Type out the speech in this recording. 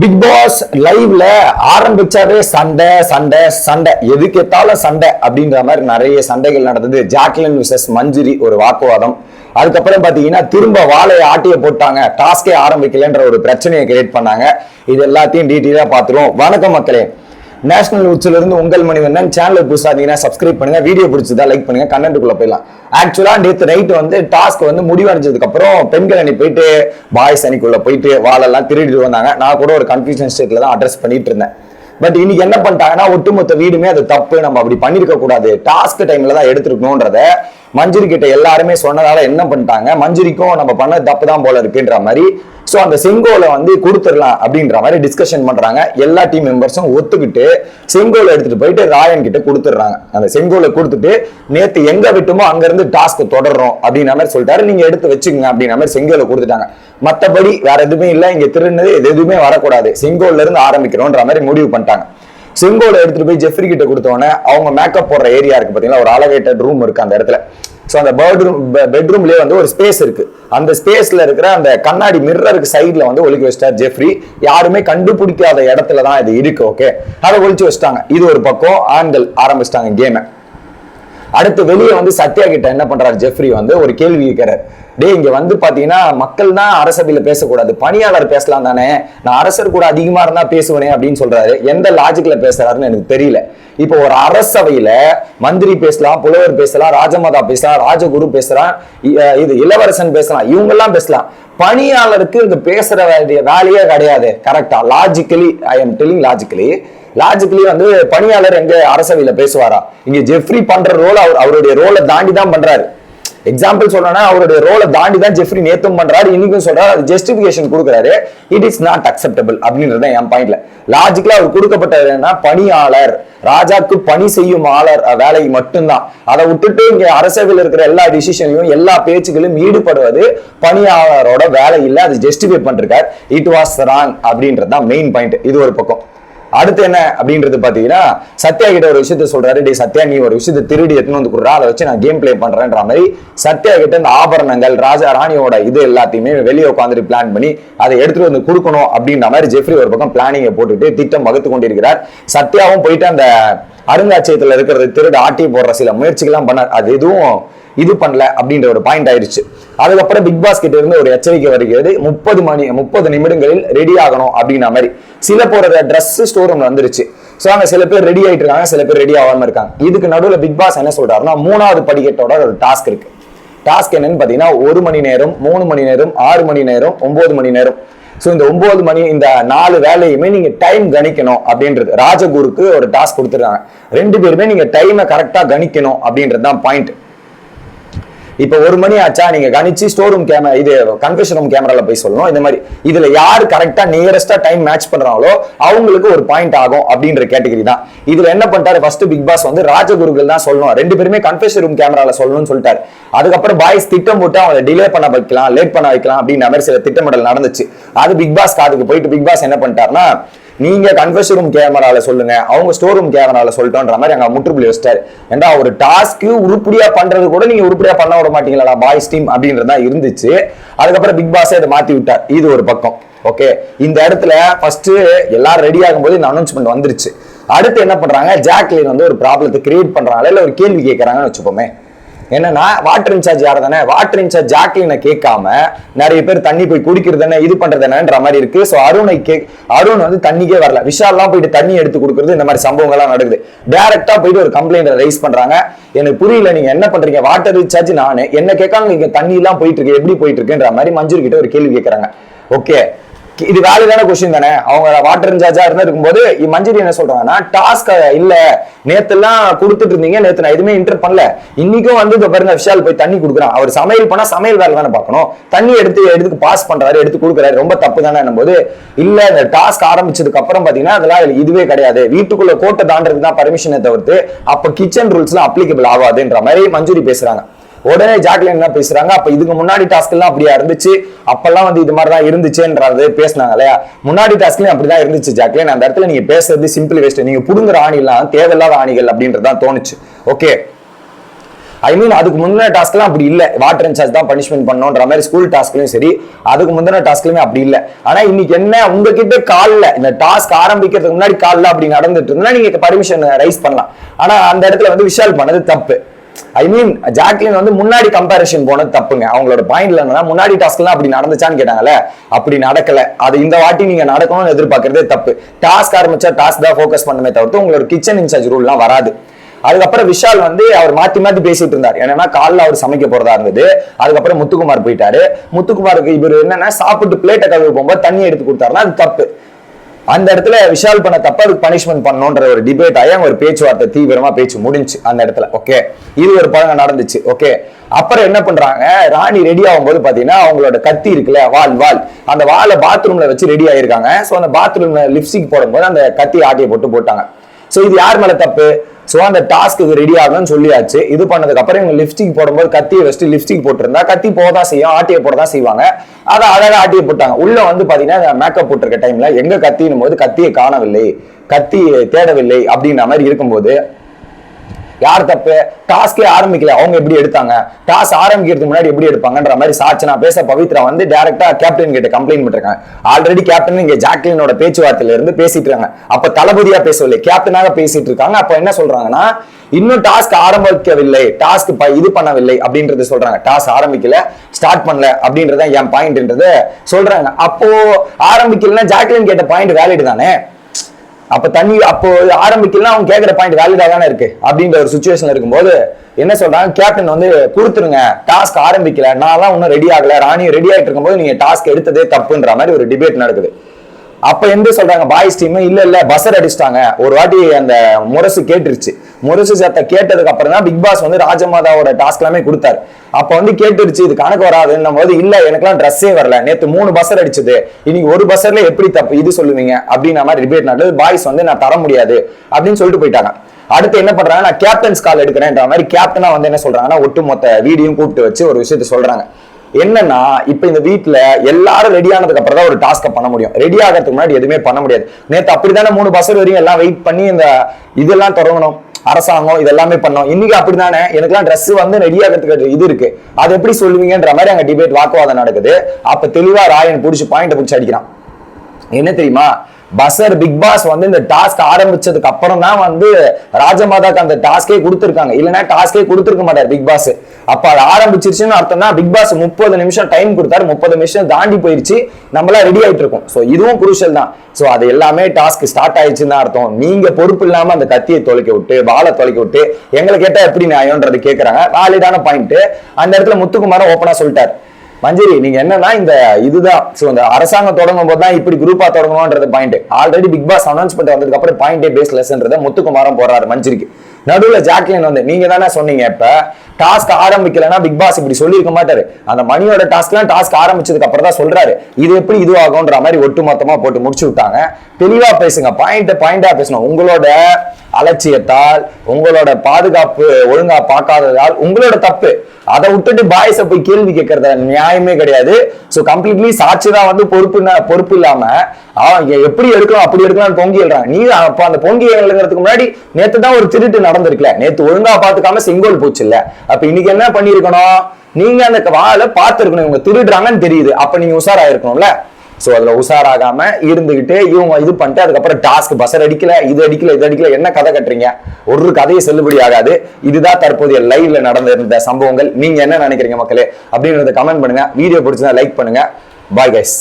Big pass லைவ்ல ஆரம்பிச்சாவே சண்டை சண்டை சண்டை. எதுக்கு எத்தாலும் சண்டை அப்படின்ற மாதிரி நிறைய சண்டைகள் நடந்தது. ஜாக்லின் விசஸ் மஞ்சுரி ஒரு வாக்குவாதம். அதுக்கப்புறம் பாத்தீங்கன்னா திரும்ப வாழையை ஆட்டிய போட்டாங்க. டாஸ்கே ஆரம்பிக்கலன்ற ஒரு பிரச்சனையை கிரியேட் பண்ணாங்க. இது எல்லாத்தையும் டீட்டெயிலா பார்த்துருவோம். வணக்கம் மக்களே. நேஷனல் நியூஸ்ல இருந்து உங்கள் மணிவண்ணன் சேனல் புதுசா சப்ஸ்கிரைப் பண்ணுங்க. வீடியோ பிடிச்சதா லைக் பண்ணுங்க. கண்டென்ட்டுக்குள்ள போயிடலாம். ஆக்சுவலா நேற்று நைட் வந்து டாஸ்க் வந்து முடிவடைஞ்சதுக்கு அப்புறம் பெண்கள் அணி போயிட்டு பாய்ஸ் அணிக்குள்ள போயிட்டு வாழெல்லாம் திருடிட்டு வந்தாங்க. நான் கூட ஒரு கன்ஃபியூஷன் ஸ்டேட்ல தான் அட்ரஸ் பண்ணிட்டு இருந்தேன். பட் இன்னைக்கு என்ன பண்ணிட்டாங்கன்னா ஒட்டுமொத்த வீடுமே அது தப்பு. நம்ம அப்படி பண்ணிருக்க கூடாது. டாஸ்க் டைம்ல தான் எடுத்துருக்கணும்ன்றத மஞ்சுரி கிட்ட எல்லாருமே சொன்னதால என்ன பண்ணிட்டாங்க? மஞ்சுரிக்கும் நம்ம பண்ண தப்பு தான் போல இருக்குன்ற மாதிரி ஸோ அந்த செங்கோலை வந்து கொடுத்துடலாம் அப்படின்ற மாதிரி டிஸ்கஷன் பண்றாங்க. எல்லா டீம் மெம்பர்ஸும் ஒத்துக்கிட்டு செங்கோலை எடுத்துட்டு போயிட்டு ராயன் கிட்ட கொடுத்துட்றாங்க. அந்த செங்கோலை கொடுத்துட்டு நேத்து எங்க விட்டுமோ அங்க இருந்து டாஸ்க் தொடர்றோம் அப்படின்ற மாதிரி சொல்லிட்டாரு. நீங்க எடுத்து வச்சுக்கோங்க அப்படின்ற மாதிரி செங்கோலை கொடுத்துட்டாங்க. மற்றபடி வேற எதுவுமே இல்லை. இங்க திருநது எதுவுமே வரக்கூடாது. செங்கோல்ல இருந்து ஆரம்பிக்கிறோன்ற மாதிரி முடிவு பண்ணிட்டாங்க. செங்கோலை எடுத்துட்டு போய் ஜெஃப்ரி கிட்ட கொடுத்தோடனே அவங்க மேக்கப் போடுற ஏரியா இருக்கு பாத்தீங்களா? ஒரு அலகேட்டட் ரூம் இருக்கு அந்த இடத்துல. ஸோ அந்த பெட்ரூம் பெட்ரூம்லயே வந்து ஒரு ஸ்பேஸ் இருக்கு. அந்த ஸ்பேஸ்ல இருக்கிற அந்த கண்ணாடி மிர்ரருக்கு சைட்ல வந்து ஒழிக்க வச்சிட்டார் ஜெஃப்ரி யாருமே கண்டுபிடிக்காத இடத்துல தான் இது இருக்கு ஓகே அதை ஒழிச்சு வச்சிட்டாங்க. இது ஒரு பக்கம் ஆண்கள் ஆரம்பிச்சிட்டாங்க கேமை அடுத்து வெளியே வந்து சத்யா கிட்ட என்ன பண்றாரு? ஜெஃப்ரி வந்து ஒரு கேள்வி கேட்கிறார். டே இங்க வந்து பாத்தீங்கன்னா மக்கள் தான் அரசபையில பேசக்கூடாது. பணியாளர் பேசலாம் தானே? நான் அரசர் கூட அதிகமா இருந்தா பேசுவேனே அப்படின்னு சொல்றாரு. எந்த லாஜிக்ல பேசுறாருன்னு எனக்கு தெரியல. இப்போ ஒரு அரசவையில மந்திரி பேசலாம் புலவர் பேசலாம் ராஜமாதா பேசலாம் ராஜகுரு பேசுறான் இது இளவரசன் பேசலாம் இவங்க எல்லாம் பேசலாம். பணியாளருக்கு இங்க பேசுற வேண்டிய வேலையே கிடையாது. கரெக்டா logically I am telling logically logically வந்து பணியாளர் எங்க அரசவையில பேசுவாரா? இங்க ஜெஃப்ரி பண்ற ரோல் அவர் அவருடைய ரோலை தாண்டி தான் பண்றாரு. எக்ஸாம்பிள் சொல்லணும்னா அவருடைய ரோலை தாண்டி தான் ஜெஃப்ரி நேத்தும் பண்றாரு. இன்னைக்கும் சொல்றாரு அது ஜஸ்டிபிகேஷன் கொடுக்குறாரு. இட் இஸ் நாட் அக்செப்டபிள் அப்படின்றது தான் என் பாயிண்ட்ல லாஜிக்கலா அவர் கொடுக்கப்பட்டது என்னன்னா பணியாளர் ராஜாக்கு பணி செய்யும் ஆளர் வேலை மட்டும்தான். அதை விட்டுட்டு இங்க அரசவையில் இருக்கிற எல்லா டிசிஷனையும் எல்லா பேச்சுகளும் ஈடுபடுவது பணியாளரோட வேலை இல்லை. அது ஜஸ்டிஃபை பண்ணிருக்கார். இட் வாஸ் ராங் அப்படின்றது தான் மெயின் பாயிண்ட் இது ஒரு பக்கம். அடுத்து என்ன அப்படின்றது பாத்தீங்கன்னா சத்யா கிட்ட ஒரு விஷயத்த சொல்றாரு. டே சத்யா நீ ஒரு விஷயத்த திருடி எடுத்துன்னு வந்து கொடுறா. அதை வச்சு நான் கேம் பிளே பண்றேன்ற மாதிரி சத்யா கிட்ட இந்த ஆபரணங்கள் ராஜா ராணியோட இது எல்லாத்தையுமே வெளியே உட்காந்துட்டு பிளான் பண்ணி அதை எடுத்துட்டு வந்து கொடுக்கணும் அப்படின்ற மாதிரி ஜெஃப்ரி ஒரு பக்கம் பிளானிங்கை போட்டுட்டு திட்டம் வகுத்து கொண்டிருக்கிறார். சத்யாவும் போயிட்டு அந்த அருங்காட்சியகத்துல இருக்கிறது திருடு ஆட்டி போடுற சில முயற்சிகள்லாம் பண்ணார் அது எதுவும் இது பண்ணல அப்படின்ற ஒரு பாயிண்ட் ஆயிடுச்சு. அதுக்கப்புறம் பிக் பாஸ்கெட் இருந்து ஒரு எச்சரிக்கை வருகிறது முப்பது மணி முப்பது நிமிடங்களில் ரெடி ஆகணும் அப்படின்ற மாதிரி. சில போற ட்ரெஸ் ஸ்டோர் ரூம்ல வந்துருச்சு. ஸோ அங்கே சில பேர் ரெடி ஆகிட்டு இருக்காங்க. சில பேர் ரெடி ஆகாம இருக்காங்க. இதுக்கு நடுவில் பிக் பாஸ் என்ன சொல்றாருன்னா மூணாவது படிக்கட்டோட ஒரு டாஸ்க் இருக்கு. டாஸ்க் என்னன்னு பார்த்தீங்கன்னா ஒரு மணி நேரம் மூணு மணி நேரம் ஆறு மணி நேரம் ஒன்பது மணி நேரம். ஸோ இந்த ஒன்பது மணி இந்த நாலு வேலையுமே நீங்க டைம் கணிக்கணும் அப்படின்றது. ராஜகுருக்கு ஒரு டாஸ்க் கொடுத்துருக்காங்க. ரெண்டு பேருமே நீங்க டைமை கரெக்டாக கணிக்கணும் அப்படின்றது தான் பாயிண்ட் இப்போ ஒரு மணி ஆச்சா? நீங்க கணிச்சு ஸ்டோர் ரூம் கேமரா இது கன்ஃபெஷன் ரூம் கேமரால போய் சொல்லணும். இந்த மாதிரி இதுல யார் கரெக்டா நியரஸ்டா டைம் மேட்ச் பண்றாங்களோ அவங்களுக்கு ஒரு பாயிண்ட் ஆகும் அப்படின்ற கேட்டகரி தான். இதுல என்ன பண்ணிட்டாரு? ஃபர்ஸ்ட் பிக் பாஸ் வந்து ராஜகுருகள் தான் சொல்லணும். ரெண்டு பேருமே கன்ஃபெஷன் ரூம் கேமரால சொல்லணும்னு சொல்லிட்டாரு. அதுக்கப்புறம் பாய்ஸ் திட்டம் போட்டு அவங்களை டிலே பண்ண வைக்கலாம் லேட் பண்ண வைக்கலாம் அப்படின்ற மாதிரி சில திட்டமிடல் நடந்துச்சு. அது பிக் பாஸ் காதுக்கு போயிட்டு பிக் பாஸ் என்ன பண்ணிட்டாருன்னா நீங்க கன்ஃபெஷன் ரூம் கேமரால சொல்லுங்க அவங்க ஸ்டோர் ரூம் கேமரால சொல்லிட்டோன்ற மாதிரி அங்க முற்றுப்புள்ளி வச்சிட்டாரு. ஏன்டா ஒரு டாஸ்க்கு உருப்படியா பண்றது கூட நீங்க உருப்படியா பண்ண விட மாட்டீங்களா பாய்ஸ் டீம் அப்படின்றதா இருந்துச்சு. அதுக்கப்புறம் பிக் பாஸே இதை மாத்தி விட்டார். இது ஒரு பக்கம். ஓகே இந்த இடத்துல ஃபர்ஸ்ட் எல்லாரும் ரெடி ஆகும்போது இந்த அனௌன்ஸ்மெண்ட் வந்துருச்சு. அடுத்து என்ன பண்றாங்க? ஜாக்லின் வந்து ஒரு ப்ராப்ளத்தை கிரியேட் பண்றாங்களா? இல்ல ஒரு கேள்வி கேட்கறாங்கன்னு வச்சுப்போமே. என்னன்னா வாட்டர் இன்சார்ஜ் யார் தானே வாட்டர் இன்சார்ஜ் ஜாக்லினை கேட்காம நிறைய பேர் தண்ணி போய் குடிக்கிறது என்ன இது பண்றது என்னன்ற மாதிரி இருக்கு. ஸோ அருணை கே அருண் வந்து தண்ணிக்கே வரல. விஷால்லாம் போயிட்டு தண்ணி எடுத்து கொடுக்கறது இந்த மாதிரி சம்பவங்கள்லாம் நடக்குது. டேரக்டா போயிட்டு ஒரு கம்ப்ளைண்ட் ரைஸ் பண்றாங்க. எனக்கு புரியல நீங்க என்ன பண்றீங்க? வாட்டர் இன்சார்ஜ் நானு. என்ன கேட்காம நீங்க தண்ணி எல்லாம் போயிட்டு இருக்கு எப்படி போயிட்டு இருக்குன்ற மாதிரி மஞ்சள் கிட்ட ஒரு கேள்வி கேட்கறாங்க. ஓகே இது வேலிடான கொஸ்டின் தானே. அவங்க வாட்டர் இன்சார்ஜா இருந்தா இருக்கும்போது இ- மஞ்சரி என்ன சொல்றாங்கன்னா டாஸ்க் இல்ல. நேத்து எல்லாம் கொடுத்துட்டு இருந்தீங்க. நேத்து நான் எதுவுமே இன்டர் பண்ணல. இன்னைக்கும் வந்து இப்ப பாருங்க விஷால் போய் தண்ணி கொடுக்குறான். அவர் சமையல் பண்ணா சமையல் வேலை தானே பார்க்கணும். தண்ணி எடுத்து எடுத்து பாஸ் பண்றாரு எடுத்து கொடுக்குறாரு. ரொம்ப தப்பு தானே போது இல்ல இந்த டாஸ்க் ஆரம்பிச்சதுக்கு அப்புறம் பாத்தீங்கன்னா அதெல்லாம் இதுவே கிடையாது. வீட்டுக்குள்ள கோட்டை தாண்டறதுக்கு தான் பர்மிஷனை தவிர்த்து அப்ப கிச்சன் ரூல்ஸ்லாம் அப்ளிகபிள் ஆகாதுன்ற மாதிரி மஞ்சுரி பேசுறாங்க. உடனே ஜாக்லின் என்ன பேசுறாங்க? அப்ப இதுக்கு முன்னாடி டாஸ்க் எல்லாம் அப்படியா இருந்துச்சு? அப்பெல்லாம் வந்து இது மாதிரி தான் இருந்துச்சுன்றது பேசினாங்க இல்லையா? முன்னாடி டாஸ்க்லயும் அப்படிதான் இருந்துச்சு ஜாக்லின். அந்த இடத்துல நீங்க பேசுறது சிம்பிள் வேஸ்ட் நீங்க புடுங்குற ஆணிலாம் தேவையில்லாத ஆணிகள் அப்படின்றது தான் தோணுச்சு. ஓகே ஐ மீன் அதுக்கு முந்தின டாஸ்க்லாம் அப்படி இல்லை. வாட்டர் இன்சார்ஜ் தான் பனிஷ்மெண்ட் பண்ணோன்ற மாதிரி ஸ்கூல் டாஸ்க்லையும் சரி அதுக்கு முந்தின டாஸ்க்லையுமே அப்படி இல்லை. ஆனால் இன்னைக்கு என்ன உங்ககிட்ட காலில் இந்த டாஸ்க் ஆரம்பிக்கிறதுக்கு முன்னாடி காலில் அப்படி நடந்துட்டு இருந்தா நீங்க பர்மிஷன் ரைஸ் பண்ணலாம். ஆனால் அந்த இடத்துல வந்து விஷால் பண்ணது தப்பு. ஐ மீன் ஜாக்லின் வந்து முன்னாடி கம்பேரிஷன் போனது தப்புங்க. அவங்களோட பாயிண்ட்ல என்னன்னா முன்னாடி டாஸ்க்லாம் அப்படி நடந்துச்சான்னு கேட்டாங்கல்ல? அப்படி நடக்கல. அது இந்த வாட்டி நீங்க நடக்கணும்னு எதிர்பார்க்கறதே தப்பு. டாஸ்க் ஆரம்பிச்சா டாஸ்க் தான் ஃபோக்கஸ் பண்ணுமே தவிர்த்து உங்களோட கிச்சன் இன்சார்ஜ் ரூல்லாம் வராது. அதுக்கப்புறம் விஷால் வந்து அவர் மாத்தி மாத்தி பேசிட்டு இருந்தார். என்னன்னா காலைல அவர் சமைக்க போறதா இருந்தது. அதுக்கப்புறம் முத்துக்குமார் போயிட்டாரு. முத்துக்குமாருக்கு இவர் என்னன்னா சாப்பிட்டு பிளேட்டை கழுவு போகும்போது தண்ணி எடுத்து கொடுத்தாருன்னா அது தப்பு. அந்த இடத்துல விஷால் பண்ண தப்ப அதுக்கு பனிஷ்மெண்ட் பண்ணணுன்ற ஒரு டிபேட் ஆகி அங்க ஒரு பேச்சுவார்த்தை தீவிரமா பேச்சு முடிஞ்சு அந்த இடத்துல. ஓகே இது ஒரு பழங்க நடந்துச்சு. ஓகே அப்புறம் என்ன பண்றாங்க? ராணி ரெடி ஆகும்போது பாத்தீங்கன்னா அவங்களோட கத்தி இருக்குல்ல வால் வால். அந்த வாலை பாத்ரூம்ல வச்சு ரெடி ஆயிருக்காங்க. ஸோ அந்த பாத்ரூம்ல லிப்ஸ்டிக் போடும்போது அந்த கத்தி ஆட்டியை போட்டு போட்டாங்க. ஸோ இது யார் மேல தப்பு? ஸோ அந்த டாஸ்க்கு ரெடி ஆகணும்னு சொல்லியாச்சு. இது பண்ணதுக்கு அப்புறம் இவங்க லிப்ஸ்டிக் போடும்போது கத்தியை வச்சுட்டு லிப்ஸ்டிக் போட்டிருந்தா கத்தி போதான் செய்யும் ஆட்டியை போட தான் செய்வாங்க. அதை அழகாக ஆட்டியை போட்டாங்க. உள்ள வந்து பாத்தீங்கன்னா மேக்கப் போட்டிருக்க டைம்ல எங்க கத்தினும் போது கத்தியை காணவில்லை கத்தி தேடவில்லை அப்படின்ற மாதிரி இருக்கும்போது யார் தப்பு? டாஸ்கே ஆரம்பிக்கல. அவங்க எப்படி எடுத்தாங்க? டாஸ் ஆரம்பிக்கிறதுக்கு முன்னாடி எப்படி எடுப்பாங்கன்ற மாதிரி சாட்சனா பேச பவித்ரா வந்து டேரக்டா கேப்டன் கிட்ட கம்ப்ளைண்ட் பண்ணிருக்காங்க. ஆல்ரெடி கேப்டன் இங்க ஜாக்லினோட பேச்சுவார்த்தையில இருந்து பேசிட்டு இருக்காங்க. அப்ப தளபதியா பேசவில்லை. கேப்டனாக பேசிட்டு இருக்காங்க. அப்ப என்ன சொல்றாங்கன்னா இன்னும் டாஸ்க் ஆரம்பிக்கவில்லை. டாஸ்க் இது பண்ணவில்லை அப்படின்றது சொல்றாங்க. டாஸ்க் ஆரம்பிக்கல ஸ்டார்ட் பண்ணல அப்படின்றத என் பாயிண்ட்ன்றது சொல்றாங்க. அப்போ ஆரம்பிக்கலன்னா ஜாக்லின் கேட்ட பாயிண்ட் வேலிட் தானே? அப்ப தண்ணி அப்போ ஆரம்பிக்கலாம் அவங்க கேட்கிற பாயிண்ட் வேலிடா தானே இருக்கு? அப்படின்ற ஒரு சுச்சுவேஷன்ல இருக்கும்போது என்ன சொல்றாங்க? கேப்டன் வந்து கொடுத்துருங்க. டாஸ்க் ஆரம்பிக்கல. நான் இன்னும் ரெடி ஆகல. ராணி ரெடி ஆகிட்டு இருக்கும்போது நீங்க டாஸ்க் எடுத்ததே தப்புன்ற மாதிரி ஒரு டிபேட் நடக்குது. அப்ப எந்த சொல்றாங்க? பாய்ஸ் டீம் இல்ல இல்ல. பஸ்ஸர் அடிச்சிட்டாங்க. ஒரு வாட்டி அந்த முரசு கேட்டுருச்சு. முரசு சத்தை கேட்டதுக்கு அப்புறம் தான் பிக் பாஸ் வந்து ராஜமாதாவோட டாஸ்க் எல்லாமே கொடுத்தாரு. அப்ப வந்து கேட்டுருச்சு இது கணக்கு வராதுன்னும் போது இல்ல எனக்கெல்லாம் ட்ரெஸ்ஸே வரல. நேத்து மூணு பஸ்ஸர் அடிச்சது. இன்னைக்கு ஒரு பஸ்ஸர்ல எப்படி தப்பு இது சொல்லுவீங்க? அப்படின்ற மாதிரி டிபேட் நடந்தது. பாய்ஸ் வந்து நான் தர முடியாது. அப்படின்னு சொல்லிட்டு போயிட்டாங்க. அடுத்து என்ன பண்றாங்க நான் கேப்டன்ஸ் கால் எடுக்கிறேன்ற மாதிரி கேப்டனா வந்து என்ன சொல்றாங்கன்னா ஒட்டுமொத்த வீடியும் கூப்பிட்டு வச்சு ஒரு விஷயத்த சொல்றாங்க. என்னன்னா இப்ப இந்த வீட்டுல எல்லாரும் ரெடி ஆனதுக்கு அப்புறம் தான் ஒரு டாஸ்க பண்ண முடியும். ரெடி ஆகிறதுக்கு முன்னாடி எதுவுமே பண்ண முடியாது. நேற்று அப்படித்தானே மூணு பஸ் வரையும் எல்லாம் வெயிட் பண்ணி இந்த இதெல்லாம் தொடங்கணும். அரசாங்கம் இதெல்லாமே பண்ணோம். இன்னைக்கு அப்படிதானே எனக்குலாம் ட்ரெஸ் வந்து ரெடி ஆகிறதுக்கு இது இருக்கு. அது எப்படி சொல்லுவீங்கன்ற மாதிரி அங்க டிபேட் வாக்குவாதம் நடக்குது. அப்ப தெளிவா ராயன் புடிச்சு பாயிண்ட் பிடிச்சி அடிக்கிறான். என்ன தெரியுமா? பசர் பிக் பாஸ் வந்து இந்த டாஸ்க் ஆரம்பிச்சதுக்கு அப்புறம் தான் வந்து ராஜமாதாக்கு அந்த டாஸ்கே கொடுத்துருக்காங்க. இல்லைன்னா டாஸ்கே கொடுத்துருக்க மாட்டார் பிக் பாஸ். அப்ப அது ஆரம்பிச்சிருச்சுன்னு அர்த்தம்னா பிக் பாஸ் முப்பது நிமிஷம் டைம் கொடுத்தாரு. முப்பது நிமிஷம் தாண்டி போயிருச்சு. நம்மளா ரெடி ஆயிட்டு இருக்கோம். ஸோ இதுவும் குரூஷல் தான். ஸோ அது எல்லாமே டாஸ்க் ஸ்டார்ட் ஆயிடுச்சுன்னு தான் அர்த்தம். நீங்க பொறுப்பு இல்லாம அந்த கத்தியை தொலைக்க விட்டு வாழை தொலைக்க விட்டு எங்களை கேட்டா எப்படி நியாயம்ன்றது கேட்கறாங்க வேலிடான பாயிண்ட் அந்த இடத்துல முத்துக்குமாரன் ஓப்பனா சொல்லிட்டார். மஞ்சரி நீங்க என்னன்னா இந்த இதுதான். சோ இந்த அரசாங்கம் தொடங்கும் போது தான் இப்படி குரூப்பா தொடங்கணும்ன்றது point already Bigg Boss announcement வந்ததுக்கு அப்புறம் பாயிண்டே பேஸ்லெஸ்ன்றத முத்துக்குமாரம் போறாரு மஞ்சிரிக்கு. நடுவில் ஜாக்லின் வந்து நீங்க தானே சொன்னீங்க இப்ப டாஸ்க் ஆரம்பிக்கலன்னா பிக் பாஸ் இப்படி சொல்லியிருக்க மாட்டாரு. அந்த மணியோட டாஸ்க்லாம் டாஸ்க் ஆரம்பிச்சதுக்கு அப்புறம் தான் சொல்றாரு. இது எப்படி இது ஆகும்ன்ற மாதிரி ஒட்டு மொத்தமா போட்டு முடிச்சு விட்டாங்க. தெளிவா பேசுங்க பாயிண்ட் பாயிண்டா பேசணும் உங்களோட அலட்சியத்தால் உங்களோட பாதுகாப்பு ஒழுங்கா பார்க்காததால் உங்களோட தப்பு. அதை விட்டுட்டு பாய்ஸ போய் கேள்வி கேட்கறத நியாயமே கிடையாது. ஸோ கம்ப்ளீட்லி சாட்சி தான் வந்து பொறுப்பு பொறுப்பு இல்லாம அவன் எப்படி எடுக்கலாம் அப்படி எடுக்கலாம்னு பொங்கி எழுறான் நீ அப்ப அந்த பொங்கி எழுங்கிறதுக்கு முன்னாடி நேற்று தான் ஒரு திருட்டு நடந்திருக்குல. நேத்து ஒழுங்கா பாத்துக்காம செங்கோல் போச்சு இல்ல அப்ப இன்னைக்கு என்ன பண்ணிருக்கணும்? நீங்க அந்த வாழை பார்த்துருக்கணும். இவங்க திருடுறாங்கன்னு தெரியுது. அப்ப நீங்க உஷாரா இருக்கணும்ல சோ அதுல உஷாராகாம இருந்துகிட்டு இவங்க இது பண்ணிட்டு அதுக்கப்புறம் டாஸ்க் பசர் அடிக்கல இது அடிக்கல இது அடிக்கல என்ன கதை கட்டுறீங்க? ஒரு கதையை செல்லுபடி ஆகாது. இதுதான் தற்போதைய லைவ்ல நடந்திருந்த சம்பவங்கள். நீங்க என்ன நினைக்கிறீங்க மக்களே? அப்படின்றத கமெண்ட் பண்ணுங்க. வீடியோ பிடிச்சதா லைக் பண்ணுங்க. Bye guys